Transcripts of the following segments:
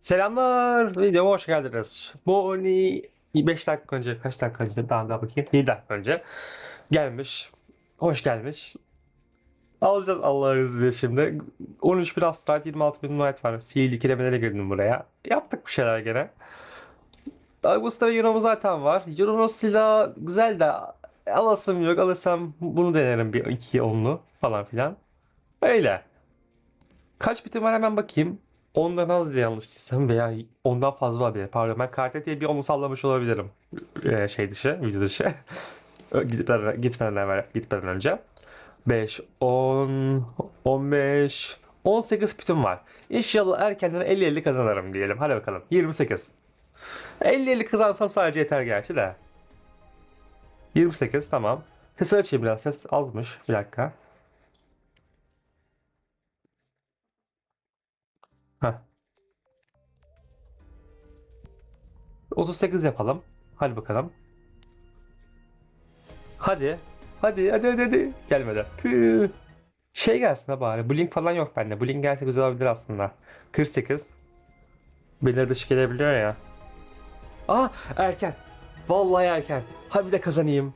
Selamlar, videoma hoş geldiniz. Bonnie 5 dakika önce, kaç dakika önce, daha daha bakayım, 7 dakika önce gelmiş, hoş gelmiş. Alacağız Allah'ın izniyle şimdi. 13 bin Astrite, 26 bin Knight var. Seal ikilemelere girdim buraya. Yaptık bir şeyler gene. Augusta ve Euro'm zaten var. Euro'nun silahı güzel de alasım yok. Alırsam bunu denerim bir iki onlu falan filan. Öyle. Kaç bitim var hemen bakayım. Ondan az diye yanlış değilsem veya ondan fazla olabilir. Pardon ben Kartet diye bir onu sallamış olabilirim. Ee, şey dışı, video dışı. gitmeden, gitmeden evvel, gitmeden önce. 5, 10, 15, 18 pitim var. İnşallah erkenden 50-50 kazanırım diyelim. Hadi bakalım. 28. 50-50 kazansam sadece yeter gerçi de. 28 tamam. Sesi açayım biraz. Ses azmış. Bir dakika. Heh. 38 yapalım. Hadi bakalım. Hadi. Hadi hadi hadi hadi. Gelmedi. Püh. Şey gelsin ha bari. Blink falan yok bende. Blink gelse güzel olabilir aslında. 48. Belir dışı gelebiliyor ya. Aa erken. Vallahi erken. Hadi bir de kazanayım.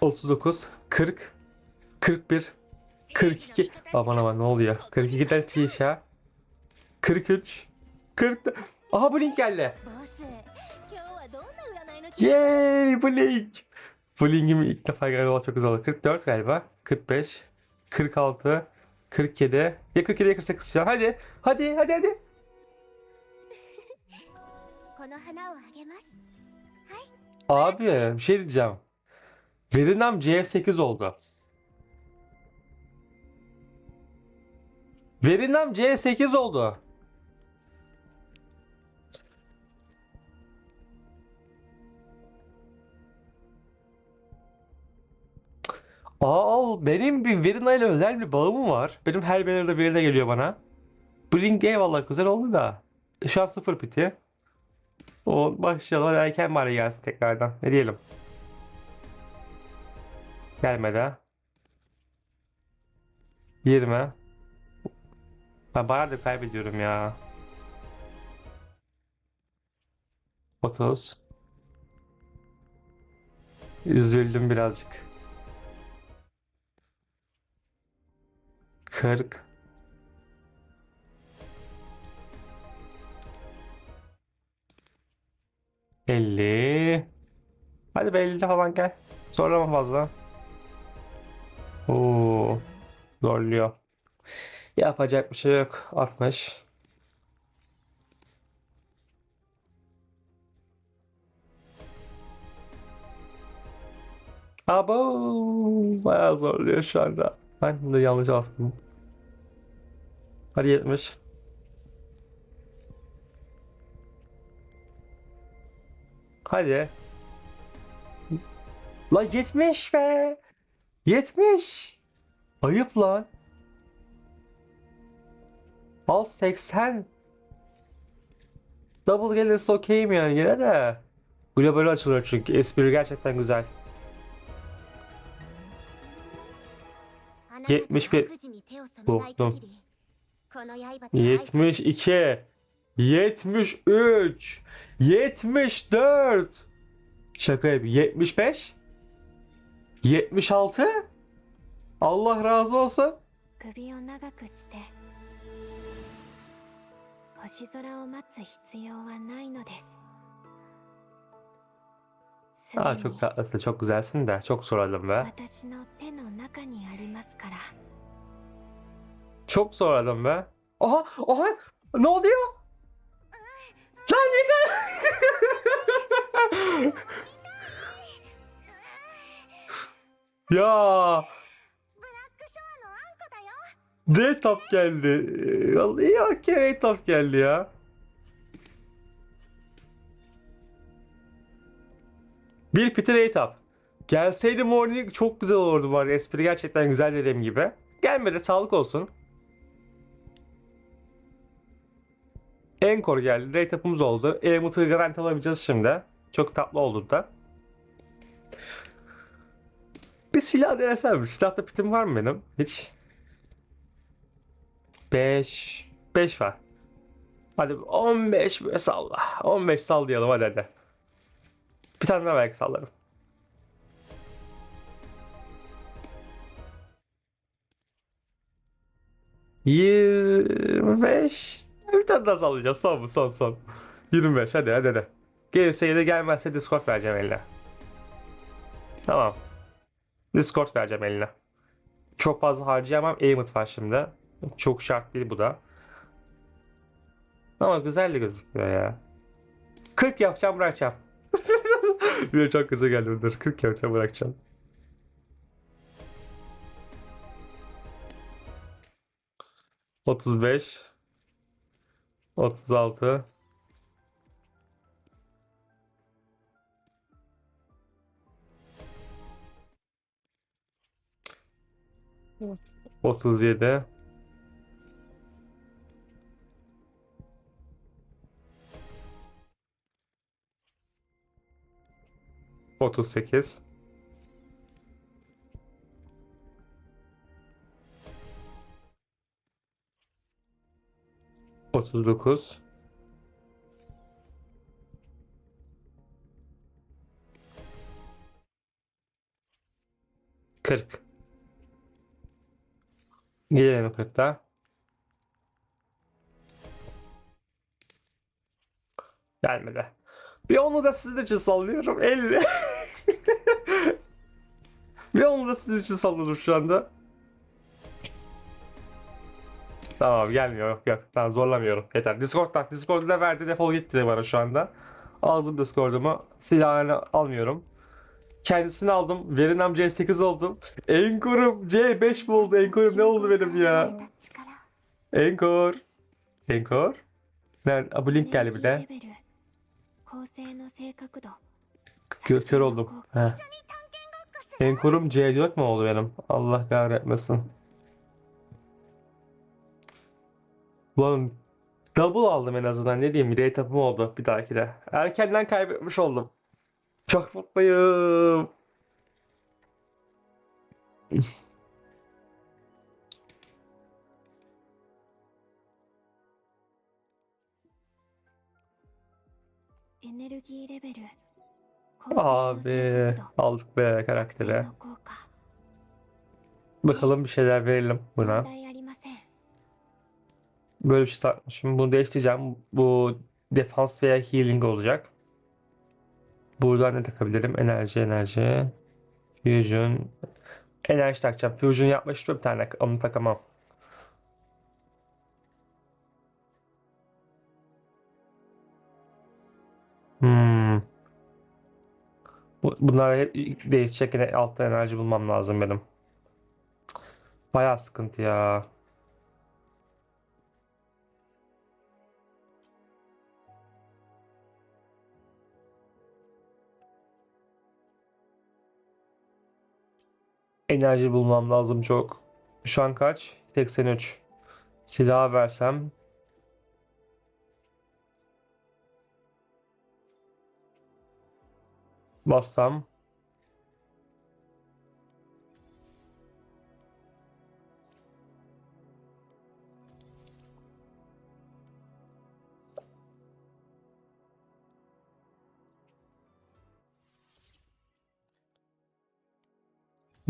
39, 40, 41, 42. Aman aman ne oluyor? 42 de çiş ha. 43. 40. Aha Blink geldi. Yay Blink. Blink'im ilk defa galiba çok güzel oldu. 44 galiba. 45. 46. 47. Ya 47 ya 48 falan. Hadi. Hadi hadi hadi. Abi bir şey diyeceğim. Verin amcaya 8 oldu. Verinam C8 oldu. Aa, benim bir Verina ile özel bir bağımım var. Benim her banner'da Verina geliyor bana. Blink eyvallah güzel oldu da. Şu an sıfır piti. O başlayalım. Hadi erken bari gelsin tekrardan. Ne diyelim? Gelmedi. 20. Ben bayağıdır kaybediyorum ya. 30. Üzüldüm birazcık. 40. Elli. Hadi be 50 falan gel. Zorlama fazla. Oo, zorluyor. Yapacak bir şey yok. 60. Abo, bayağı zorluyor şu anda. Ben de yanlış bastım. Hadi 70. Hadi. La 70 be. 70. Ayıp lan. Al 80. Double gelirse okeyim yani yine de. Global açılır çünkü. Espri gerçekten güzel. 71 Buldum. 72 73 74 Şaka yapayım. 75 76 Allah razı olsun. 星空を待つ必要はないのです。あ、ちょっと、ちょっと、ちょっと、ちょっと、ちょっと、ちょっと、ちょっと、ちょっと、ちょっと、ちょっと、ちょっと、ちょっと、ちょっと、D top geldi. Vallahi ya kere top geldi ya. Bir Peter Etap. Gelseydi Morning çok güzel olurdu var. Espri gerçekten güzel dediğim gibi. Gelmedi sağlık olsun. Encore geldi. Rate-up'ımız oldu. Element'ı garanti alabileceğiz şimdi. Çok tatlı oldu da. Bir silah denesem? Silahta pitim var mı benim? Hiç. 5 5 var. Hadi 15 böyle salla. 15 sallayalım hadi hadi. Bir tane daha belki sallarım. Yirmi beş. Bir tane daha sallayacağız. Son mu? Son son. 25 hadi hadi hadi. Gelirse ya da gelmezse Discord vereceğim eline. Tamam. Discord vereceğim eline. Çok fazla harcayamam. Aimit var şimdi. Çok şart değil bu da. Ama güzel de gözüküyor ya. 40 yapacağım bırakacağım. Bir de çok kısa geldi dur. 40 yapacağım bırakacağım. Otuz beş. Otuz altı. Otuz yedi. Otuz sekiz. Otuz dokuz. Kırk. Gelelim kırkta. Gelmedi. Bir onu da sizin için sallıyorum. 50. Bir onu da sizin için sallıyorum şu anda. Tamam gelmiyor yok yok. Tamam zorlamıyorum. Yeter. Discord'dan. Discord'u verdi defol gitti bana şu anda. Aldım Discord'umu. Silahını almıyorum. Kendisini aldım. verin Verinam C8 oldum. Enkor'um C5 mi oldu? Enkor'um ne oldu benim ya? Enkor. Enkor. Nerede? Aa, bu link geldi bir de. Kör, kör oldum. Heh. Enkor'um C4 mu oldu benim? Allah kahretmesin. Ulan double aldım en azından ne diyeyim rate up'ım oldu bir dahaki de. Erkenden kaybetmiş oldum. Çok mutluyum. Abi aldık be karaktere. Bakalım bir şeyler verelim buna. Böyle bir şey takmışım. Bunu değiştireceğim. Bu defans veya healing olacak. Buradan ne takabilirim? Enerji, enerji. Fusion. Enerji takacağım. Fusion yapmıştım bir tane. Onu takamam. Bunlar hep değişecek. Yine altta enerji bulmam lazım benim. Bayağı sıkıntı ya. Enerji bulmam lazım çok. Şu an kaç? 83. Silah versem. Bassam.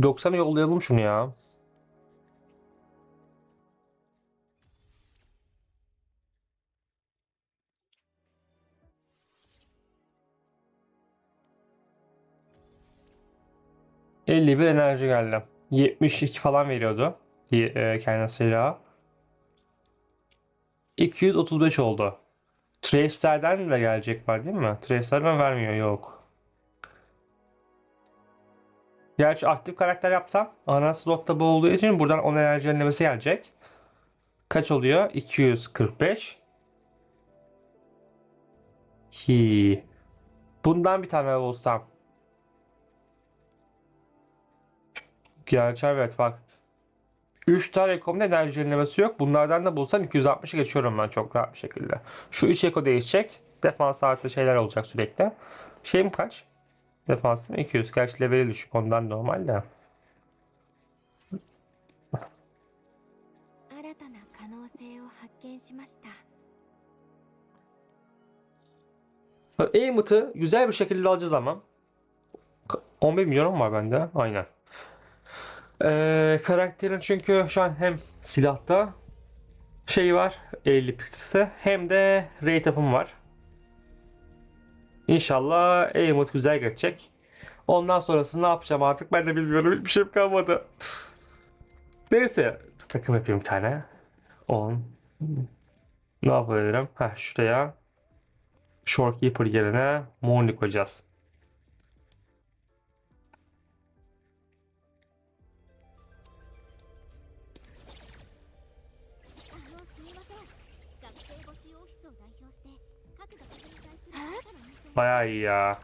Doksan'a yollayalım şunu ya. Elli bir enerji geldi. 72 falan veriyordu. E, kendi silahı. 235 oldu. Trace'lerden de gelecek var değil mi? Trace'lerden vermiyor yok. Gerçi aktif karakter yapsam ana slotta bu olduğu için buradan 10 enerji önlemesi gelecek. Kaç oluyor? 245. Hi. Bundan bir tane bulsam. Gerçi evet bak. 3 tane ekomun enerji yenilemesi yok. Bunlardan da bulsam 260'a geçiyorum ben çok rahat bir şekilde. Şu 3 eko değişecek. Defans artı şeyler olacak sürekli. Şeyim kaç? Defansım 200. Gerçi leveli düşük ondan normal de. Aimut'ı güzel bir şekilde alacağız ama. 11 milyon var bende. Aynen. Ee, karakterin çünkü şu an hem silahta şey var 50 piksel hem de rate up'ım var. İnşallah Aimut güzel geçecek. Ondan sonrası ne yapacağım artık ben de bilmiyorum. Hiçbir şeyim kalmadı. Neyse takım yapayım bir tane. 10. Ne yapabilirim? Heh, şuraya Shorekeeper yerine Morning koyacağız. Bayağı iyi ya.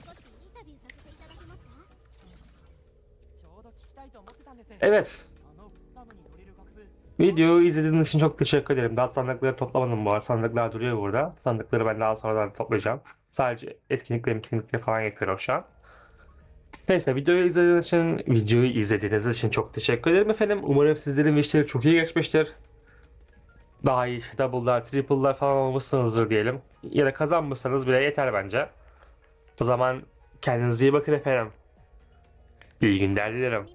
Evet. Videoyu izlediğiniz için çok teşekkür ederim. Daha sandıkları toplamadım bu arada. Sandıklar duruyor burada. Sandıkları ben daha sonradan toplayacağım. Sadece etkinlikleri, etkinlikleri falan yapıyorum şu an. Neyse videoyu izlediğiniz için, videoyu izlediğiniz için çok teşekkür ederim efendim. Umarım sizlerin işleri çok iyi geçmiştir daha iyi double'lar, triple'lar falan olmuşsunuzdur diyelim. Ya da kazanmışsanız bile yeter bence. O zaman kendinize iyi bakın efendim. İyi günler dilerim.